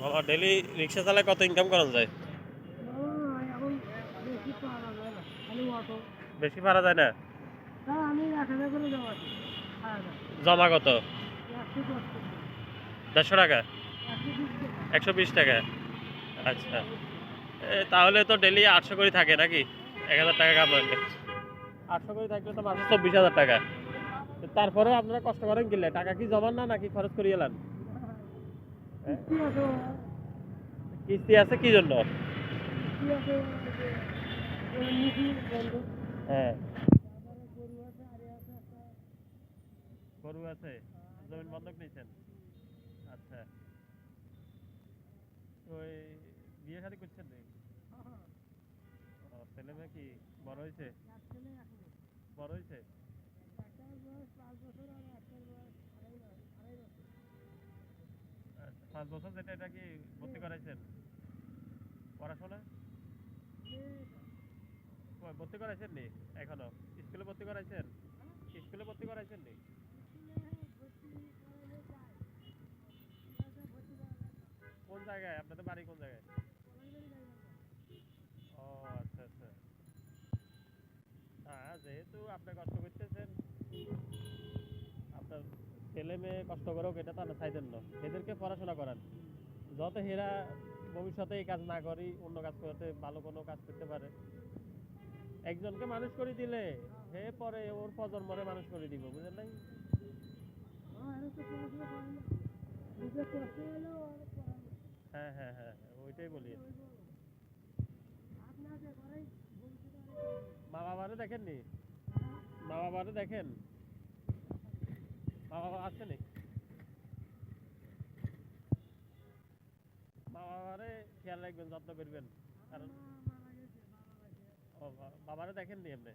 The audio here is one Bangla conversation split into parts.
বাবা ডেলি রিক্সা চালায় কত ইনকাম করা যায়? বেশি পারা যায় না? জমা কত? দেড়শো টাকা? একশো বিশ টাকা? আচ্ছা। তাহলে তো ডেলি আটশো করে থাকে নাকি? এক হাজার টাকা কামাইলে আটশো করে থাকলে তো মাসে চব্বিশ হাজার টাকা। তারপরে আপনারা কষ্ট করেন কিনলে টাকা কি জমান না নাকি খরচ করিয়ে এলেন? কিস্তি আছে কি জন্য? হ্যাঁ। গরু আছে? জমিন বন্ধক নিয়েছেন? আচ্ছা। ওই বিয়ে শাদী করছেন ছেলে মেয়ে কি বড় হয়েছে? বড় হয়েছে? পাঁচ বছর যেটা, এটা কি ভর্তি করাইছেন? পড়াশোনা? ভর্তি করাইছেন নি এখনও? স্কুলে ভর্তি করাইছেন? স্কুলে ভর্তি করাইছেন নি? কোন জায়গায়? আপনাদের বাড়ি কোন জায়গায়? ও আচ্ছা আচ্ছা। হ্যাঁ যেহেতু আপনি কষ্ট করতেছেন, আপনার ছেলে মেয়ে কষ্ট করুক, এটা তো আপনি চাইতেন না। এদেরকে পড়াশোনা করান। যত হেরা ভবিষ্যতে এই কাজ না করি, অন্য কাজ করতে, ভালো কোনো কাজ করতে পারে। একজনকে মানুষ করে দিলে, হে পরে ওর প্রজন্মরে মানুষ করে দিব, বুঝলেন নাই? হ্যাঁ হ্যাঁ হ্যাঁ মা বাবারে দেখেননি? মা বাবারে দেখেন? বাবা আছে নি মা বাবারে খেয়াল রাখবেন, যত্ন করবেন। কারণ বাবারে দেখেননি এমনি?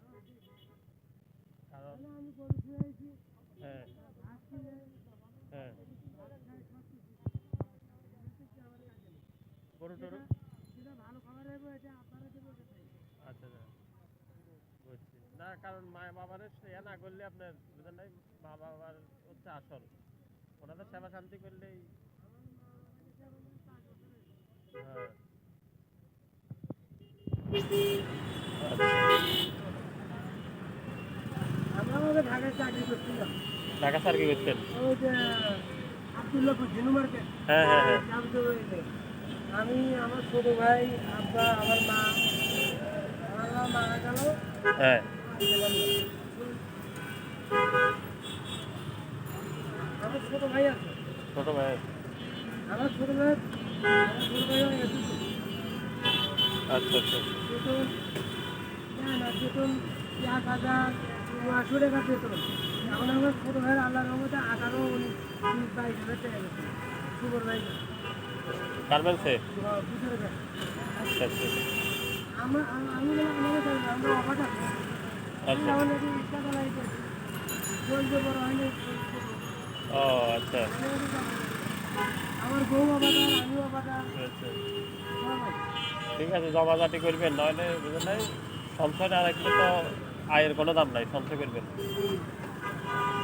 কারণ আমি গরু শুয়েছি হ্যাঁ। হ্যাঁ। গরু টরু যেটা ভালো খাবার হবে এটা আপনারা দেবো সেটাই আচ্ছা আচ্ছা বুঝছি না কারণ মা বাবারে ইয়া না করলে আপনার বুঝলেন নাই মা বাবার হচ্ছে আসল। ওনাদের সেবা শান্তি করলেই হ্যাঁ। চাকরি ঢাকা স্যার কি করছেন? ওই যে আবদুল্লাপুর হ্যাঁ হ্যাঁ হ্যাঁ। আমি আমার ছোট ভাই আব্বা আমার মা। আমার মা মারা গেল। হ্যাঁ। ছোট ভাই আছে ছোট ভাই আমার ছোট ভাই ছোট ভাই হয়ে আচ্ছা আচ্ছা বেতন না না বেতন এক হাজার নশো টাকা বেতন এখন আমার ছোট ভাইয়ের আল্লাহ রহমতে আঠারো উনিশ বাইশ হাজার টাকা গেছে সুপারভাইজার গার্মেন্টসে আচ্ছা আচ্ছা আমরা আম- আমরা অফার ও আচ্ছা। ঠিক আছে জমাজাটি করবেন নইলে বুঝলেন সঞ্চয় আর একটু তো আয়ের কোনো দাম নাই সঞ্চয় করবেন